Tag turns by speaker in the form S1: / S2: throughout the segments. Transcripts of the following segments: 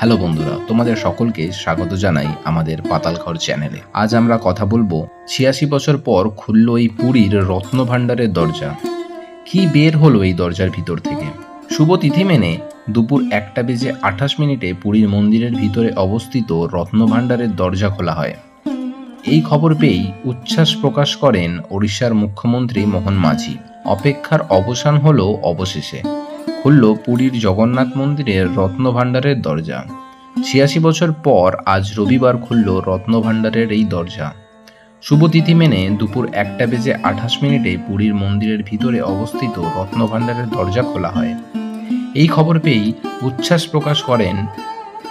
S1: Hello বন্ধুরা, তোমাদের সকলকে স্বাগত জানাই আমাদের পাতালঘর চ্যানেলে। আজ আমরা কথা বলব ছিয়াশি বছর পর খুলল এই পুরীর রত্ন ভাণ্ডারের দরজা। কি বের হলো এই দরজার ভিতর থেকে? শুভ তিথি মেনে দুপুর একটা বেজে আঠাশ মিনিটে পুরীর মন্দিরের ভিতরে অবস্থিত রত্ন ভাণ্ডারের দরজা খোলা হয়। এই খবর পেয়েই উচ্ছ্বাস প্রকাশ করেন ওড়িশার মুখ্যমন্ত্রী মোহন মাঝি। অপেক্ষার অবসান হলো অবশেষে। খুলল পুরীর জগন্নাথ মন্দিরের রত্ন ভাণ্ডারের দরজা। ছিয়াশি বছর পর আজ রবিবার খুলল রত্ন ভাণ্ডারের এই দরজা। শুভ তিথি মেনে দুপুর একটা বেজে আঠাশ মিনিটে পুরীর মন্দিরের ভিতরে অবস্থিত রত্ন ভাণ্ডারের দরজা খোলা হয়। এই খবর পেয়েই উচ্ছ্বাস প্রকাশ করেন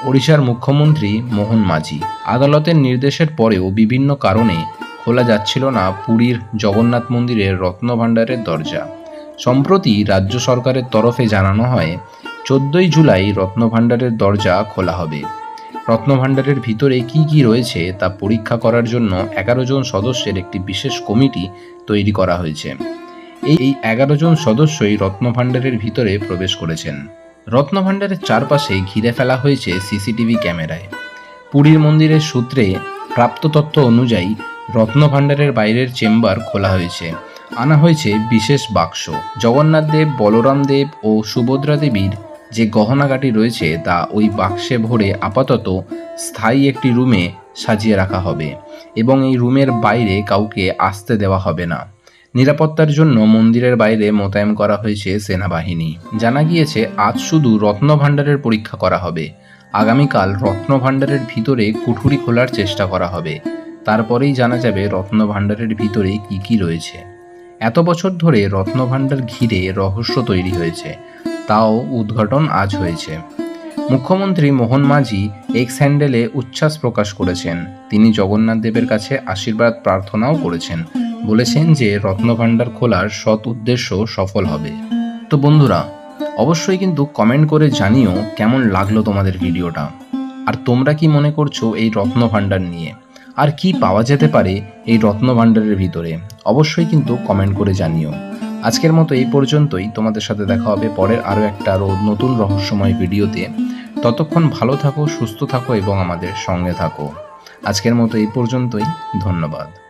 S1: ওড়িশার মুখ্যমন্ত্রী মোহন মাঝি। আদালতের নির্দেশের পরেও বিভিন্ন কারণে খোলা যাচ্ছিল না পুরীর জগন্নাথ মন্দিরের রত্ন ভাণ্ডারের দরজা। সম্প্রতি রাজ্য সরকারের তরফে জানানো হয়, চোদ্দই জুলাই রত্নভাণ্ডারের দরজা খোলা হবে। রত্নভাণ্ডারের ভিতরে কি কি রয়েছে তা পরীক্ষা করার জন্য এগারো জন সদস্যের একটি বিশেষ কমিটি তৈরি করা হয়েছে। এই এগারো জন সদস্যই রত্নভাণ্ডারের ভিতরে প্রবেশ করেছেন। রত্নভাণ্ডারের চারপাশে ঘিরে ফেলা হয়েছে সিসিটিভি ক্যামেরায়। পুরীর মন্দিরের সূত্রে প্রাপ্ত তথ্য অনুযায়ী রত্নভাণ্ডারের বাইরের চেম্বার খোলা হয়েছে। আনা হয়েছে বিশেষ বাক্স। জগন্নাথ দেব, বলরাম দেব ও সুভদ্রা দেবীর যে গহনাগাটি রয়েছে তা ওই বাক্সে ভরে আপাতত স্থায়ী একটি রুমে সাজিয়ে রাখা হবে এবং এই রুমের বাইরে কাউকে আসতে দেওয়া হবে না। নিরাপত্তার জন্য মন্দিরের বাইরে মোতায়েন করা হয়েছে সেনাবাহিনী। জানা গিয়েছে, আজ শুধু রত্ন ভাণ্ডারের পরীক্ষা করা হবে। আগামীকাল রত্ন ভাণ্ডারের ভিতরে কুঠুরি খোলার চেষ্টা করা হবে। তারপরেই জানা যাবে রত্ন ভাণ্ডারের ভিতরে কি কি রয়েছে। এত বছর ধরে রত্নভাণ্ডার ঘিরে রহস্য তৈরি হয়েছে। তাও উদ্ঘাটন আজ হয়েছে। মুখ্যমন্ত্রী মোহন মাঝি এক্স হ্যান্ডেলে উচ্ছ্বাস প্রকাশ করেছেন। তিনি জগন্নাথ দেবের কাছে আশীর্বাদ প্রার্থনাও করেছেন। বলেছেন যে রত্নভাণ্ডার খোলার সৎ উদ্দেশ্য সফল হবে। তো বন্ধুরা, অবশ্যই কিন্তু কমেন্ট করে জানিও কেমন লাগল তোমাদের ভিডিওটা। আর তোমরা কি মনে করছ এই রত্নভাণ্ডার নিয়ে? আর কি পাওয়া যেতে পারে এই রত্নভাণ্ডারের ভিতরে, অবশ্যই কিন্তু কমেন্ট করে জানিও। আজকের মতো এই পর্যন্তই, তোমাদের সাথে দেখা হবে পরের আরও একটা আরও নতুন রহস্যময় ভিডিওতে। ততক্ষণ ভালো থাকো, সুস্থ থাকো এবং আমাদের সঙ্গে থাকো। আজকের মতো এই পর্যন্তই, ধন্যবাদ।